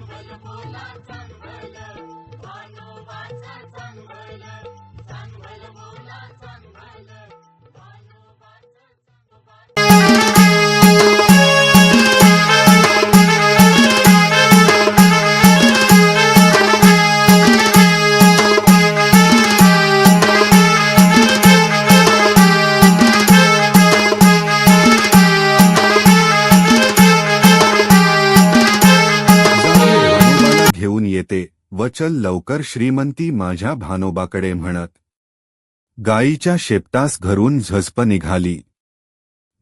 böyle, boylarsan böyle, karnı varsa चल लवकर श्रीमंती माझ्या भानोबाकडे म्हणत. गायीच्या शेपटास घरून झजप निघाली.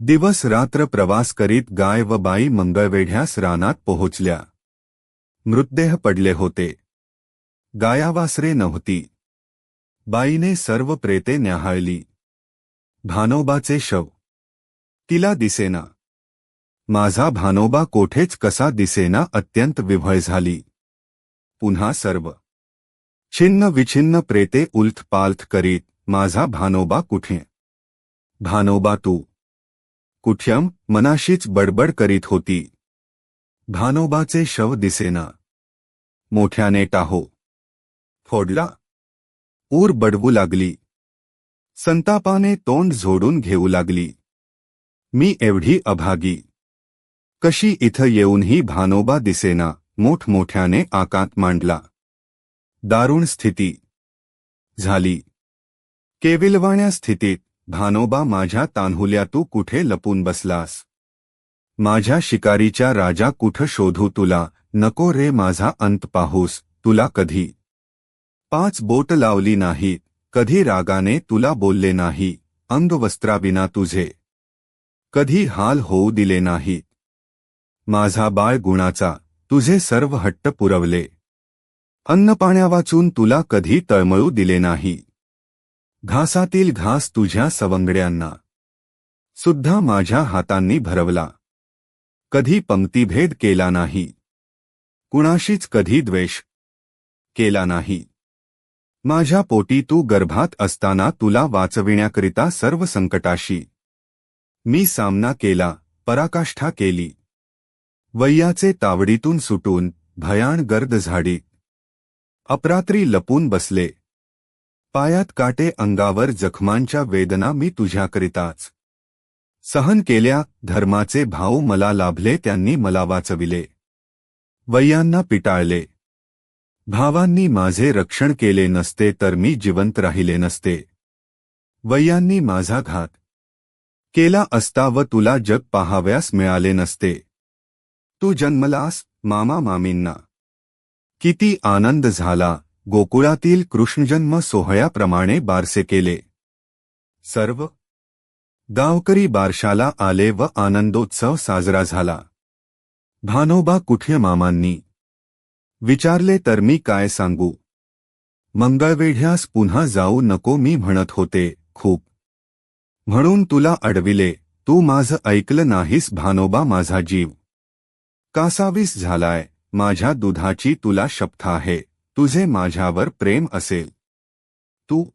दिवस रात्र प्रवास करीत गाय व बाई मंगळवेढ्यास रानात पोहोचल्या. मृतदेह पडले होते. गायावासरे नव्हती. बाईने सर्व प्रेते न्याहाळली. भानोबाचे शव. तिला दिसेना. माझा भानोबा कोठेच कसा दिसेना अत्यंत विव्हळ झाली. पुन्हा सर्व. छिन्न विछिन्न प्रेते उल्थ पाल्थ करीत माझा भानोबा कुठे? भानोबा तू. कुठ्यम मनाशीच बडबड करीत होती. भानोबाचे शव दिसेना. मोठ्याने टाहो. फोडला. ऊर बडवू लागली. संतापाने तोंड झोडून घेऊ लागली. मी एवढी अभागी. कशी इथं येऊनही भानोबा दिसेना. मोठमोठ्याने आकांत मांडला. दारुण स्थिती. झाली. केविलवाण्या स्थितीत भानोबा माझ्या तान्हुल्या तू कुठे लपून बसलास? माझ्या शिकारीच्या राजा कुठं शोधू तुला? नको रे माझा अंत पाहूस तुला कधी? पाच बोट लावली नाही कधी रागाने तुला बोलले नाही अंगवस्त्राविना तुझे. कधी हाल होऊ दिले नाही. माझा बाळ गुणाचा तुझे सर्व हट्ट पुरवले. अन्न तुला कधी तळमळू दिले नाही. घासातील घास तुझ्या सवंगड्यांना. सुद्धा माझ्या हातांनी भरवला. कधी पंक्तीभेद केला नाही. कुणाशीच कधी द्वेष केला नाही. माझ्या पोटी तू गर्भात असताना तुला वाचविण्याकरिता सर्व संकटाशी मी सामना केला पराकाष्ठा केली. वय्याचे तावडीतून सुटून भयाण गर्द झाडी. अपरात्री लपून बसले. पायात काटे अंगावर जखमांच्या वेदना मी तुझ्याकरिताच. सहन केल्या धर्माचे भाऊ मला लाभले त्यांनी मला वाचविले. वय्यांना पिटाळले. भावांनी माझे रक्षण केले नसते तर मी जिवंत राहिले नसते. वय्यांनी माझा घात केला असता व तुला जग पाहाव्यास मिळाले नसते. तू जन्मलास मामा मामींना. किती आनंद झाला गोकुळातील कृष्णजन्म सोहळ्याप्रमाणे बारसे केले. सर्व. गावकरी बारशाला आले व आनंदोत्सव साजरा झाला. भानोबा कुठे मामांनी? विचारले तर मी काय सांगू? मंगळवेढ्यास पुन्हा जाऊ नको मी म्हणत होते खूप. म्हणून तुला अडविले तू माझं ऐकलं नाहीस भानोबा माझा जीव. कासावीस झालाय. माझ्या दुधाची तुला शपथ आहे. तुझे माझ्यावर प्रेम असेल. तू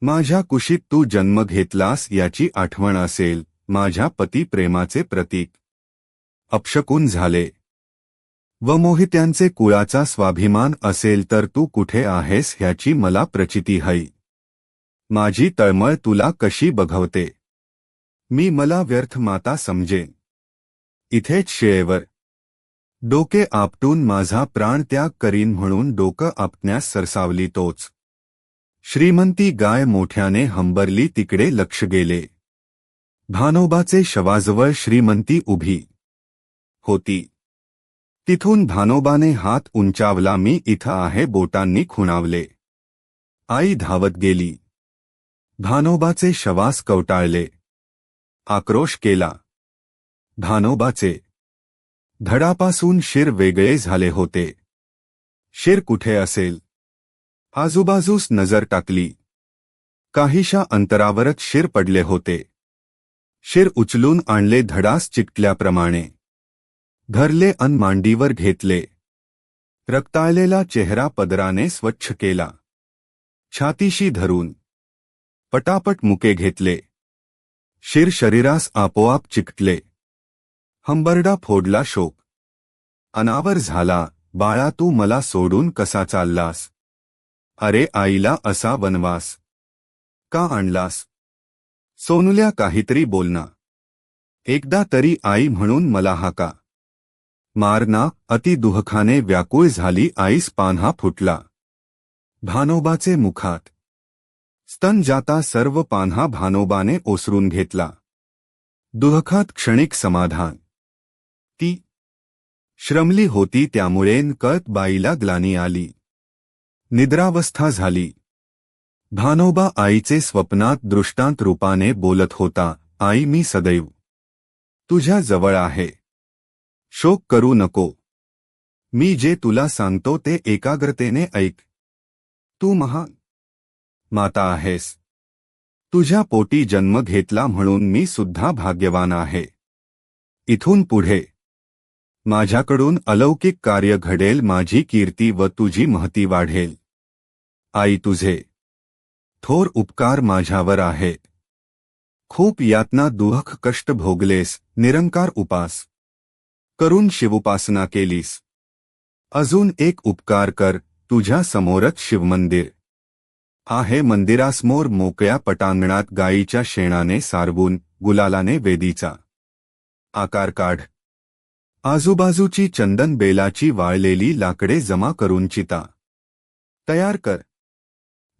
माझ्या कुशीत तू जन्म घेतलास याची आठवण असेल. माझ्या पती प्रेमाचे प्रतीक. अपशकून झाले. व मोहित्यांचे कुळाचा स्वाभिमान असेल तर तू कुठे आहेस ह्याची मला प्रचिती हई. माझी तळमळ तुला कशी बघवते? मी मला व्यर्थ माता समजेन. इथेच शेळेवर डोके आपटून माझा प्राण त्याग करीन म्हणून डोकं आपटण्यास सरसावली तोच. श्रीमंती गाय मोठ्याने हंबरली तिकडे लक्ष गेले. भानोबाचे शवाजवळ श्रीमंती उभी. होती. तिथून भानोबाने हात उंचावला मी इथं आहे बोटांनी खुणावले. आई धावत गेली. भानोबाचे शवास कवटाळले. आक्रोश केला. भानोबाचे धडापासून शिर वेगळे झाले होते. शिर कुठे असेल? आजूबाजूस नज़र टाकली. काहीशा अंतरावरच शिर पडले होते. शिर उचलून आणले धडास चिकटल्याप्रमाणे धरले अन मांडीवर घेतले. रक्ताळलेला चेहरा पदराने स्वच्छ केला. छातीशी धरून. पटापट मुके घेतले. शिर शरीरास आपोआप चिकटले. हंबरडा फोडला शोक. अनावर झाला बाळा तू मला सोडून कसा चाललास? अरे आईला असा वनवास. का आणलास? सोनुल्या काहीतरी बोलना. एकदा तरी आई म्हणून मला हाका. मारना अति दुहखाने व्याकुळ झाली आईस पान्हा फुटला. भानोबाचे मुखात. स्तन जाता सर्व पान्हा भानोबाने ओसरून घेतला. दुहखात क्षणिक समाधान. श्रमली होती त्यामुळे कळत बाईला ग्लानी आली. निद्रावस्था झाली. भानोबा आईचे स्वप्नात दृष्टांत रूपाने बोलत होता आई मी सदैव. तुझ्या जवळ आहे. शोक करू नको. मी जे तुला सांगतो ते एकाग्रतेने ऐक. तू महान माता आहेस. तुझ्या पोटी जन्म घेतला म्हणून मी सुद्धा भाग्यवान आहे. इथून पुढे माझ्याकडून अलौकिक कार्य घडेल माझी कीर्ती व तुझी महती वाढेल. आई तुझे. थोर उपकार माझ्यावर आहेत खूप यातना दुःख कष्ट भोगलेस निरंकार उपास. करून शिवोपासना केलीस. अजून एक उपकार कर तुझ्या समोरच शिवमंदिर. आहे मंदिरासमोर मोकळ्या पटांगणात गायीच्या शेणाने सारवून गुलालाने वेदीचा. आकार काढ. आजूबाजूची चंदन बेलाची वाळलेली लाकडे जमा करून चिता. तयार कर.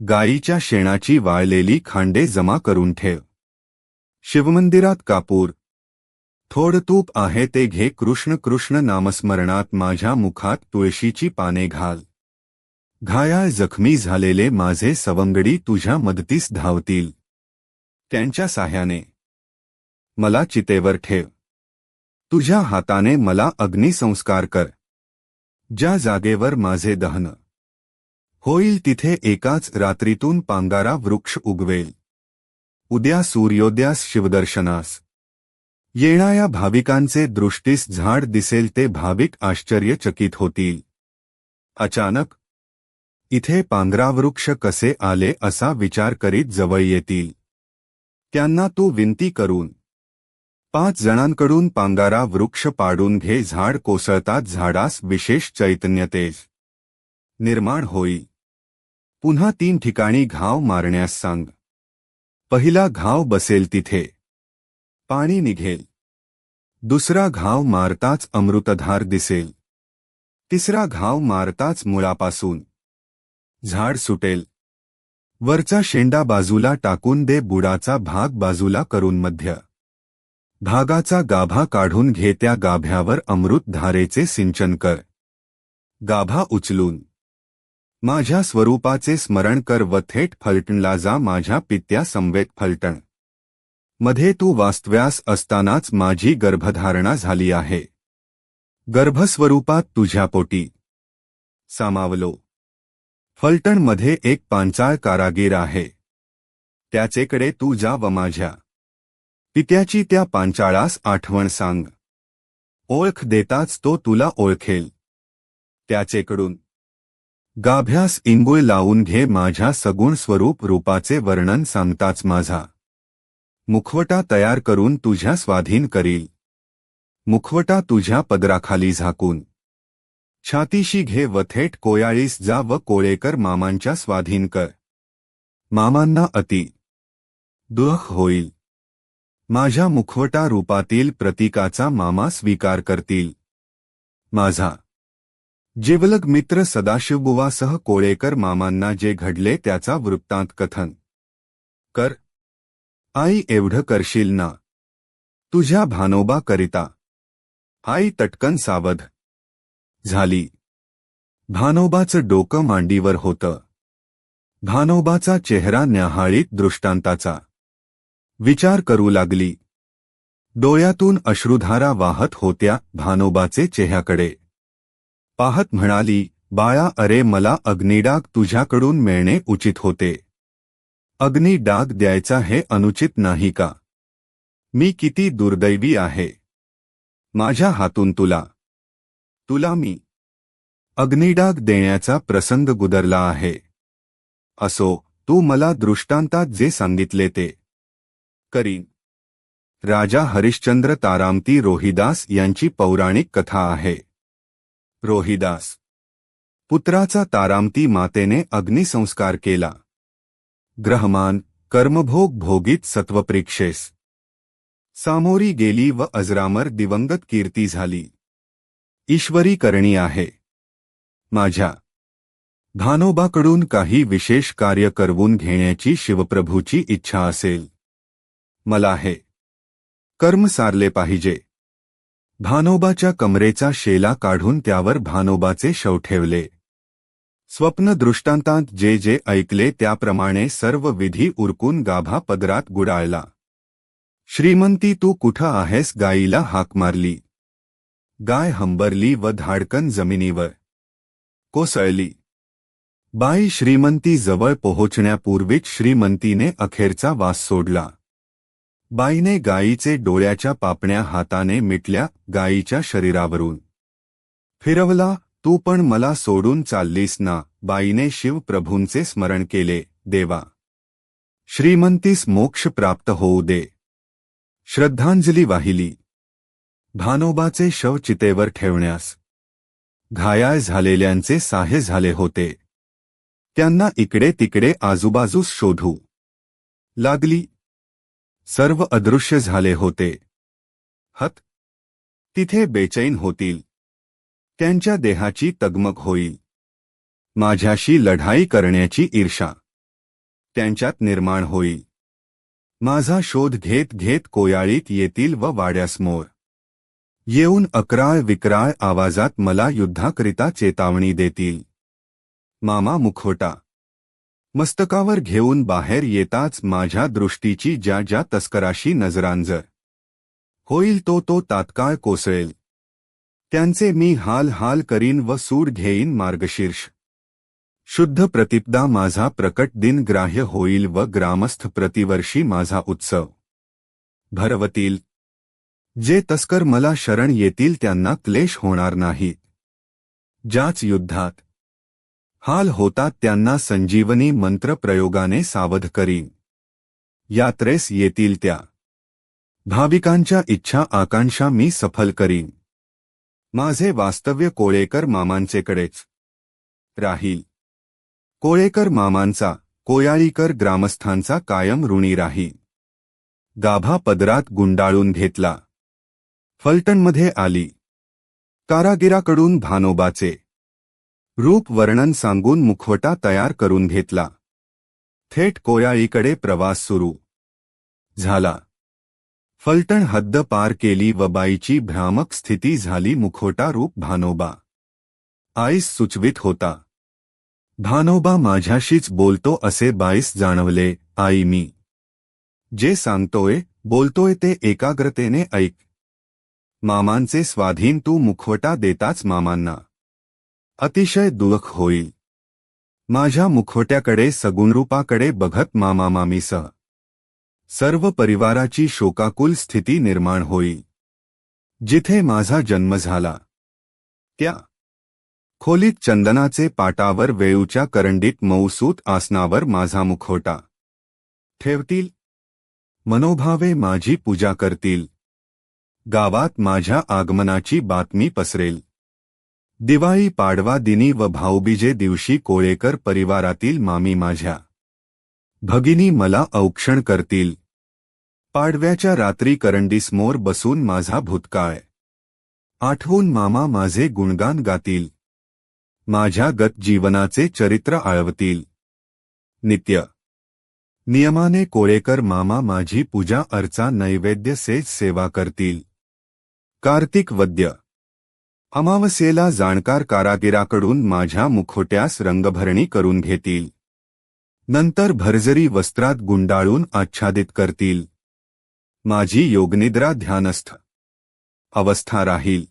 गायीच्या शेणाची वाळलेली खांडे जमा करून ठेव. शिवमंदिरात कापूर. थोड तूप आहे ते घे कृष्ण कृष्ण नामस्मरणात माझ्या मुखात तुळशीची पाने घाल. घायाळ जखमी झालेले माझे सवंगडी तुझ्या मदतीस धावतील. त्यांच्या साह्याने. मला चितेवर ठेव. तुझ्या हाताने मला अग्निसंस्कार कर. ज्या जागेवर माझे दहन होईल तिथे एकाच रात्रीतून पांगारा वृक्ष उगवेल. उद्या सूर्योदयास शिवदर्शनास. येणाऱ्या भाविकांचे दृष्टीस झाड दिसेल ते भाविक आश्चर्यचकित होतील. अचानक इथे पांगरावृक्ष कसे आले असा विचार करीत जवळ येतील. त्यांना तू विनती करून पाच जणांकडून पांगारा वृक्ष पाडून घे झाड कोसळतात झाडास विशेष चैतन्यतेज. निर्माण होई. पुन्हा तीन ठिकाणी घाव मारण्यास सांग. पहिला घाव बसेल तिथे. पाणी निघेल. दुसरा घाव मारताच अमृतधार दिसेल. तिसरा घाव मारताच मुळापासून. झाड सुटेल. वरचा शेंडा बाजूला टाकून दे बुडाचा भाग बाजूला करून मध्य. भागाचा गाभा काढून घे त्या गाभ्यावर अमृत धारेचे सिंचन कर. गाभा उचलून. माझ्या स्वरूपाचे स्मरण कर व थेट फलटणला जा माझ्या पित्या संवेत फलटण. मध्ये तू वास्तव्यास असतानाच माझी गर्भधारणा झाली आहे. गर्भस्वरूपात तुझ्या पोटी. सामावलो. फलटणमध्ये एक पांचाळ कारागीर आहे. त्याचेकडे तू जा व माझ्या पित्याची त्या पांचाळास आठवण सांग. ओळख देताच तो तुला ओळखेल. त्याचेकडून गाभ्यास इंगुळ लावून घे माझ्या सगुण स्वरूप रूपाचे वर्णन सांगताच माझा. मुखवटा तयार करून तुझ्या स्वाधीन करील. मुखवटा तुझ्या पदराखाली झाकून. छातीशी घे व थेट कोयाळीस जा व कोळेकर मामांच्या स्वाधीन कर. मामांना अति दुःख होईल. माझ्या मुखवटा रूपातील प्रतीकाचा मामा स्वीकार करतील. माझा जिवलग मित्र सदाशिवबुवासह कोळेकर मामांना जे घडले त्याचा वृत्तांत कथन. कर. आई एवढं करशील ना. तुझ्या भानोबा करिता. आई तटकन सावध. झाली. भानोबाचं डोकं मांडीवर होतं. भानोबाचा चेहरा न्याहाळीत दृष्टांताचा. विचार करू लागली. डोळ्यातून अश्रुधारा वाहत होत्या भानोबाचे चेहऱ्याकडे. पाहत म्हणाली बाळा अरे मला अग्निडाग तुझ्याकडून मिळणे उचित होते. अग्नी डाग द्यायचा हे अनुचित नाही का? मी किती दुर्दैवी आहे. माझ्या हातून तुला. तुला मी. अग्निडाग देण्याचा प्रसंग गुदरला आहे. असो तू मला दृष्टांतात जे सांगितले ते. करीन. राजा हरिश्चंद्र तारामती रोहिदास यांची पौराणिक कथा आहे. रोहिदास. पुत्राचा तारामती मातेने अग्निसंस्कार केला. ग्रहमान, कर्मभोग भोगीत सत्वप्रेक्षेस. सामोरी गेली व अजरामर दिवंगत कीर्ती झाली. ईश्वरी करणी आहे. माझ्या. भानोबाकडून काही विशेष कार्य करवून घेण्याची शिवप्रभूची इच्छा असेल. मला हे कर्म सारले पाहिजे. भानोबाच्या कमरेचा शेला काढून त्यावर भानोबाचे शव ठेवले. स्वप्न दृष्टांतांत जे जे ऐकले त्याप्रमाणे सर्व विधी उरकून गाभा पदरात गुडाळला. श्रीमंती तू कुठं आहेस? गाईला हाक मारली. गाय हंबरली व धाडकन जमिनीवर कोसळली. बाई श्रीमंती जवळ पोहोचण्यापूर्वीच श्रीमंतीने अखेरचा वास सोडला. बाईने गायीचे डोळ्याच्या पापण्या हाताने मिटल्या गायीच्या शरीरावरून. फिरवला तू पण मला सोडून चाललीस ना बाईने शिवप्रभूंचे स्मरण केले देवा. श्रीमंतीस मोक्ष प्राप्त होऊ दे. श्रद्धांजली वाहिली. भानोबाचे शव चितेवर ठेवण्यास. घायाळ झालेल्यांचे साहे झाले होते. त्यांना इकडे तिकडे आजूबाजूस शोधू. लागली सर्व अदृश्य झाले होते. हत तिथे बेचैन होतील. त्यांच्या देहाची तगमग होईल. माझ्याशी लढाई करण्याची ईर्षा त्यांच्यात निर्माण होईल. माझा शोध घेत घेत कोयाळीत येतील व वाड्यासमोर. येऊन अकराळ विक्राळ आवाजात मला युद्धाकरिता चेतावणी देतील. मामा मुखवटा मस्तकावर घेऊन बाहेर येताच माझ्या दृष्टीची ज्या ज्या तस्कराशी नजरांजर होईल तो तो तात्काळ कोसळेल. त्यांचे मी हाल हाल करीन व सूड घेईन मार्गशीर्ष. शुद्ध प्रतिपदा माझा प्रकट दिन ग्राह्य होईल व ग्रामस्थ प्रतिवर्षी माझा उत्सव भरवतील. जे तस्कर मला शरण येतील त्यांना क्लेश होणार नाही. ज्याच युद्धात हाल होतात त्यांना संजीवनी मंत्र प्रयोगाने सावध करीन यात्रेस येतील त्या. भाविकांच्या इच्छा आकांक्षा मी सफल करीन. माझे वास्तव्य कोळेकर मामांचेकडेच. राहील. कोळेकर मामांचा कोयाळीकर ग्रामस्थांचा कायम ऋणी राही गाभा पदरात गुंडाळून घेतला. फलटणमध्ये आली. कारागिराकडून भानोबाचे. रूप वर्णन सांगून मुखवटा तयार करून घेतला. थेट कोयाळीकडे प्रवास सुरू. झाला. फलटण हद्द पार केली व बाईची भ्रामक स्थिती झाली मुखवटा रूप भानोबा. आईस सुचवित होता. भानोबा माझ्याशीच बोलतो असे बाईस जाणवले आई मी. जे सांगतोय बोलतोय ते एकाग्रतेने ऐक. मामांचे स्वाधीन तू मुखवटा देताच मामांना. अतिशय दुःख होईल. माझ्या मुखवट्याकडे सगुणरूपाकडे बघत मामामामीसह. सर्व परिवाराची शोकाकुल स्थिती निर्माण होईल. जिथे माझा जन्म झाला. त्या खोलीत चंदनाचे पाटावर वेळूच्या करंडीत मौसूत आसनावर माझा मुखोटा ठेवतील. मनोभावे माझी पूजा करतील. गावात माझ्या आगमनाची बातमी पसरेल. दिवाळी पाडवा दिनी व भाऊबीजे दिवशी कोळेकर परिवारातील मामी माझ्या. भगिनी मला औक्षण करतील. पाडव्याच्या रात्री करंडीसमोर बसून माझा भूतकाळ. आठवून मामा माझे गुणगान गातील. माझ्या गत जीवनाचे चरित्र आळवतील. नित्य. नियमाने कोळेकर मामा माझी पूजा अर्चा नैवेद्य सेज सेवा करतील. कार्तिक वद्य. अमावस्येला जाणकार कारागिराकडून माझ्या मुखोट्यास रंगभरणी करून घेतील. नंतर भरजरी वस्त्रात गुंडाळून आच्छादित करतील. माझी योगनिद्रा ध्यानस्थ अवस्था राहील.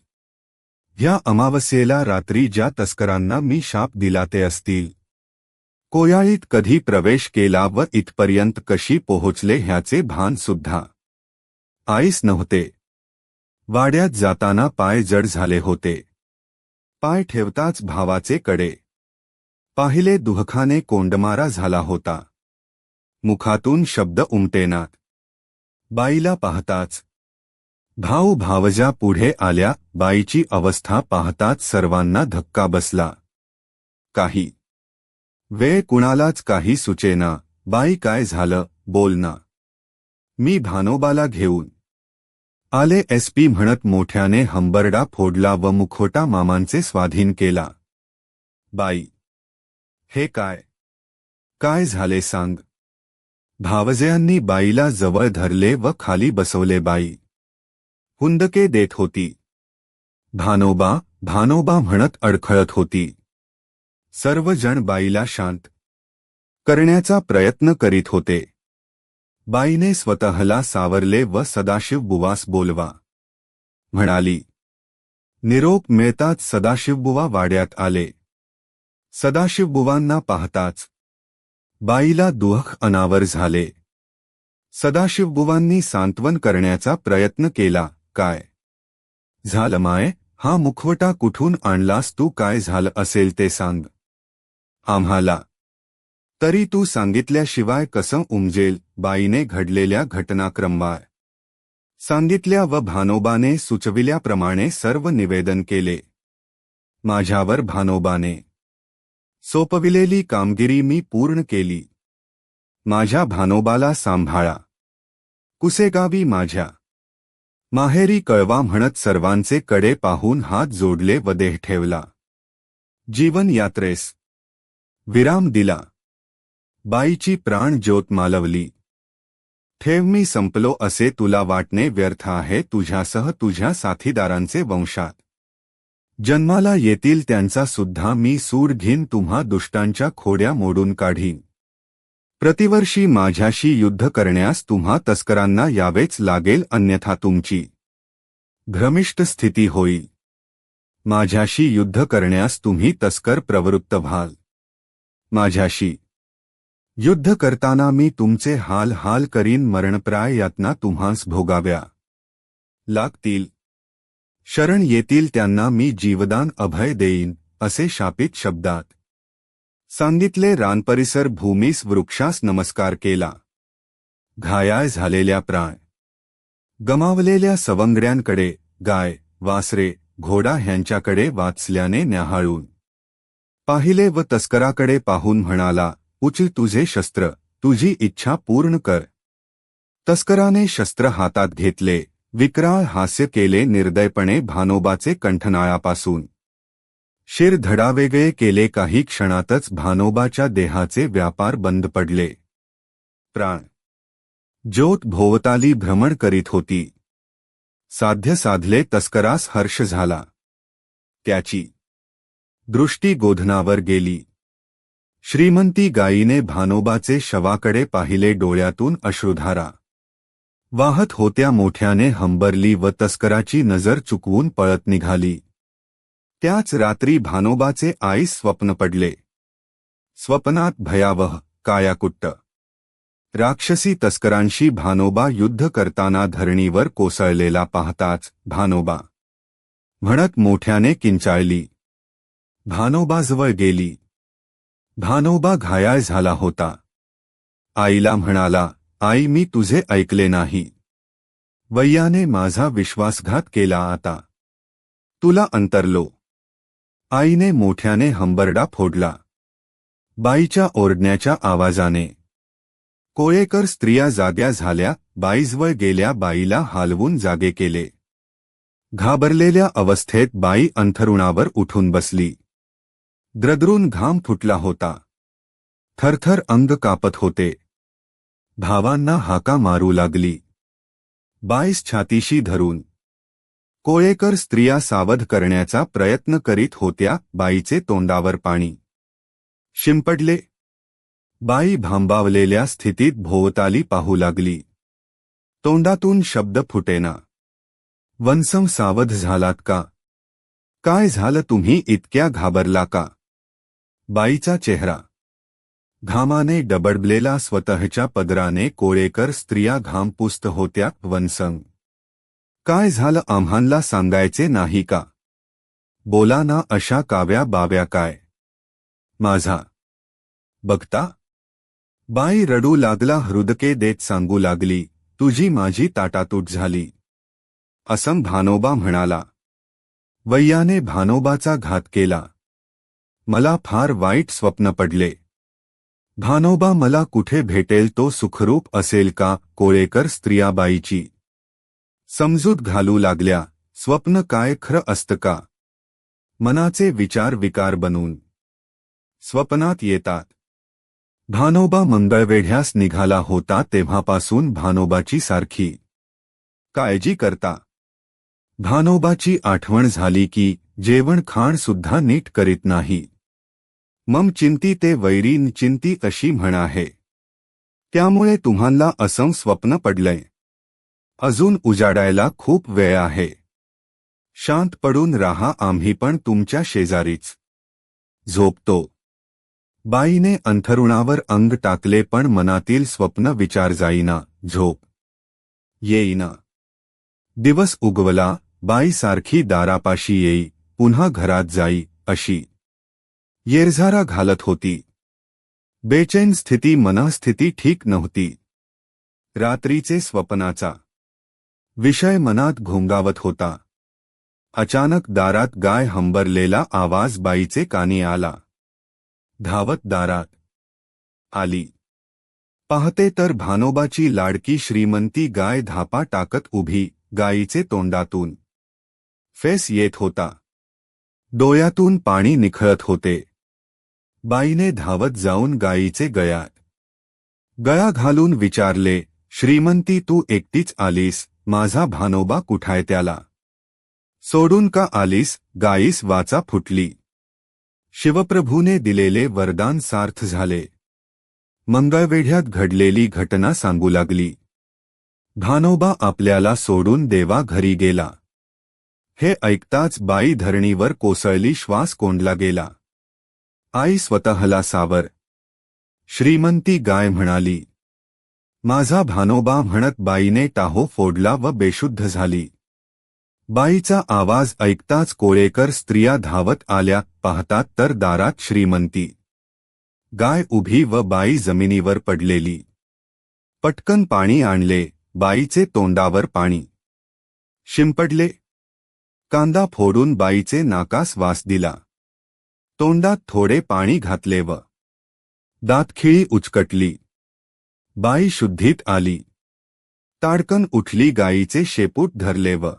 ह्या अमावस्येला रात्री ज्या तस्करांना मी शाप दिला ते असतील. कोयाळीत कधी प्रवेश केला व इथपर्यंत कशी पोहोचले ह्याचे भान सुद्धा. आईस नव्हते. वाड्यात जाताना पाय जड झाले होते. पाय ठेवताच भावाचे कडे. पाहिले दुहखाने कोंडमारा झाला होता. मुखातून शब्द उमटेनात. बाईला पाहताच. भाऊ भावजा पुढे आल्या बाईची अवस्था पाहताच सर्वांना धक्का बसला. काही. वेळ कुणालाच काही सुचेना. बाई काय झालं बोलना. मी भानोबाला घेऊन. आले एस पी म्हणत मोठ्याने हंबरडा फोडला व मुखोटा मामांचे स्वाधीन केला. बाई. हे काय? काय झाले सांग? भावजयांनी बाईला जवळ धरले व खाली बसवले बाई. हुंदके देत होती. भानोबा भानोबा म्हणत अडखळत होती. सर्वजण बाईला शांत करण्याचा प्रयत्न करीत होते. बाईने स्वतःला सावरले व सदाशिव बुवास बोलवा. म्हणाली निरोप मिळताच सदाशिवबुवा वाड्यात आले. सदाशिवबुवांना पाहताच बाईला दुःख अनावर झाले. सदाशिवबुवांनी सांत्वन करण्याचा प्रयत्न केला काय? झालं माय? हा मुखवटा कुठून आणलास तू? काय झालं असेल ते सांग. आम्हाला तरी तू सांगितल्याशिवाय कसं उमजेल बाईने घडलेल्या घटनाक्रमवार. सांगितल्या व भानोबाने सुचविल्याप्रमाणे सर्व निवेदन केले. माझ्यावर भानोबाने सोपविलेली कामगिरी मी पूर्ण केली. माझ्या भानोबाला सांभाळा. कुसेगावी माझ्या. माहेरी कळवा म्हणत सर्वांचे कडे पाहून हात जोडले व देह ठेवला. जीवन यात्रेस विराम दिला. बाईची प्राण ज्योत मालवली ठेव मी संपलो असे तुला वाटणे व्यर्थ आहे तुझ्यासह तुझ्या साथीदारांचे वंशात. जन्माला येतील त्यांचा सुद्धा मी सूर घेईन तुम्हा दुष्टांच्या खोड्या मोडून काढीन. प्रतिवर्षी माझ्याशी युद्ध करण्यास तुम्हा तस्करांना यावेच लागेल अन्यथा तुमची. भ्रमिष्ट स्थिती होईल माझ्याशी युद्ध करण्यास तुम्ही तस्कर प्रवृत्त व्हाल. माझ्याशी युद्ध करताना मी तुमचे हाल हाल करीन मरणप्राय यातना तुम्हास भोगाव्या. लागतील. शरण येतील त्यांना मी जीवदान अभय देईन असे शापित शब्दात. सांगितले रानपरिसर भूमीस वृक्षास नमस्कार केला. घायाळ झालेल्या प्राण गमावलेल्या सवंगड्यांकडे गाय वासरे घोडा ह्यांच्याकडे वाचल्याने न्याहाळून. पाहिले व तस्कराकडे पाहून म्हणाला उचल तुझे शस्त्र तुझी इच्छा पूर्ण कर. तस्कराने शस्त्र हातात घेतले विक्राळ हास्य केले निर्दयपणे भानोबाचे कंठनाळापासून. शिर धडावेगळे केले काही क्षणातच भानोबाच्या देहाचे व्यापार बंद पडले. प्राण. ज्योत भोवताली भ्रमण करीत होती. साध्य साधले तस्करास हर्ष झाला. त्याची. दृष्टी गोधनावर गेली. श्रीमंती गायीने भानोबाचे शवाकडे पाहिले डोळ्यातून अश्रुधारा. वाहत होत्या मोठ्याने हंबरली व तस्कराची नजर चुकवून पळत निघाली. त्याच रात्री भानोबाचे आईस स्वप्न पडले. स्वप्नात भयावह कायाकुट्ट. राक्षसी तस्करांशी भानोबा युद्ध करताना धरणीवर कोसळलेला पाहताच भानोबा. म्हणत मोठ्याने किंचाळली. भानोबाजवळ गेली. भानोबा घायाळ झाला होता. आईला म्हणाला आई मी तुझे ऐकले नाही. वैयाने माझा विश्वासघात केला आता. तुला अंतरलो आईने मोठ्याने हंबरडा फोडला. बाईच्या ओरडण्याच्या आवाजाने. कोळेकर स्त्रिया जाग्या झाल्या बाईजवळ गेल्या बाईला हालवून जागे केले. घाबरलेल्या अवस्थेत बाई अंथरुणावर उठून बसली. द्रद्रून घाम फुटला होता. थरथर अंग कापत होते. भावांना हाका मारू लागली. बाईस छातीशी धरून. कोळेकर स्त्रिया सावध करण्याचा प्रयत्न करीत होत्या बाईचे तोंडावर पाणी. शिंपडले. बाई भांबावलेल्या स्थितीत भोवताली पाहू लागली. तोंडातून शब्द फुटेना. वनसम सावध झालात का? काय झालं तुम्ही इतक्या घाबरला का? बाईचा चेहरा. घामाने डबडबलेला स्वतःच्या पदराने कोळेकर स्त्रिया घामपुस्त होत्या वनसंग. काय झालं आम्हांला सांगायचे नाही का? बोला ना अशा काव्या बाव्या काय? माझा. बघता? बाई रडू लागला हृदके देत सांगू लागली तुझी माझी ताटातूट झाली. असं भानोबा म्हणाला. वैयाने भानोबाचा घात केला. मला फार वाईट स्वप्न पडले. भानोबा मला कुठे भेटेल तो सुखरूप असेल का कोळेकर स्त्रियाबाईची? समजूत घालू लागल्या स्वप्न काय खरं असतं का? मनाचे विचार विकार बनून. स्वप्नात येतात. भानोबा मंगळवेढ्यास निघाला होता तेव्हापासून भानोबाची सारखी. काळजी करता. भानोबाची आठवण झाली की जेवण खाण सुद्धा नीट करीत नाही. मम चिंती ते वैरीन चिंती अशी म्हण आहे. त्यामुळे तुम्हाला असं स्वप्न पडलंय. अजून उजाडायला खूप वेळ आहे. शांत पडून राहा आम्ही पण तुमच्या शेजारीच. झोपतो. बाईने अंथरुणावर अंग टाकले पण मनातील स्वप्न विचार जाईना झोप. येईना. दिवस उगवला बाई सारखी दारापाशी येई पुन्हा घरात जाई अशी. येरझारा घालत होती. बेचैन स्थिती मनःस्थिती ठीक नव्हती. रात्रीचे स्वप्नाचा विषय मनात घोंगावत होता. अचानक दारात गाय हंबरलेला आवाज बाईचे कानी आला. धावत दारात आली. पाहते तर भानोबाची लाडकी श्रीमंती गाय धापा टाकत उभी गायीचे तोंडातून फेस येत होता. डोळ्यातून पाणी निखळत होते. बाईने धावत जाऊन गायीचे गया गळा घालून विचारले श्रीमंती तू एकटीच आलीस माझा भानोबा कुठाय त्याला? सोडून का आलीस? गायीस वाचा फुटली. शिवप्रभूने दिलेले वरदान सार्थ झाले. मंगळवेढ्यात घडलेली घटना सांगू लागली. भानोबा आपल्याला सोडून देवा घरी गेला. हे ऐकताच बाई धरणीवर कोसळली श्वास कोंडला गेला. आई स्वतःला सावर. श्रीमंती गाय म्हणाली. माझा भानोबा म्हणत बाईने टाहो फोडला व बेशुद्ध झाली. बाईचा आवाज ऐकताच कोळेकर स्त्रिया धावत आल्या पाहतात तर दारात श्रीमंती. गाय उभी व बाई जमिनीवर पडलेली. पटकन पाणी आणले बाईचे तोंडावर पाणी. शिंपडले. कांदा फोडून बाईचे नाकास वास दिला. तोंडात थोडे पाणी घातले व दातखिळी उचकटली. बाई शुद्धीत आली. ताडकन उठली गायीचे शेपूट धरले व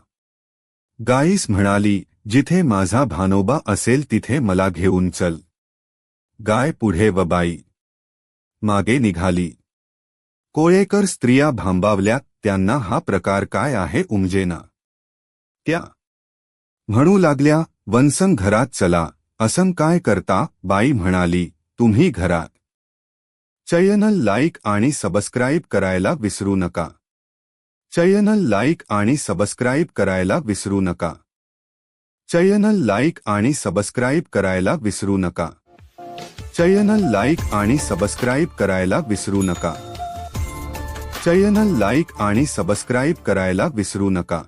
गाईस म्हणाली जिथे माझा भानोबा असेल तिथे मला घेऊन चल. गाय पुढे व बाई मागे निघाली. कोळेकर स्त्रिया भांबावल्या त्यांना हा प्रकार काय आहे उमजेना? त्या म्हणू लागल्या वनसंग घरात चला. असं काय करता, बाई म्हणाली, तुम्ही घरात. चॅनल लाईक आणि सबस्क्राईब करायला विसरू नका. चॅनल लाईक आणि सबस्क्राईब करायला विसरू नका. चॅनल लाईक आणि सबस्क्राईब करायला विसरू नका. चॅनल लाईक आणि सबस्क्राईब करायला विसरू नका. चॅनल लाईक आणि सबस्क्राईब करायला विसरू नका.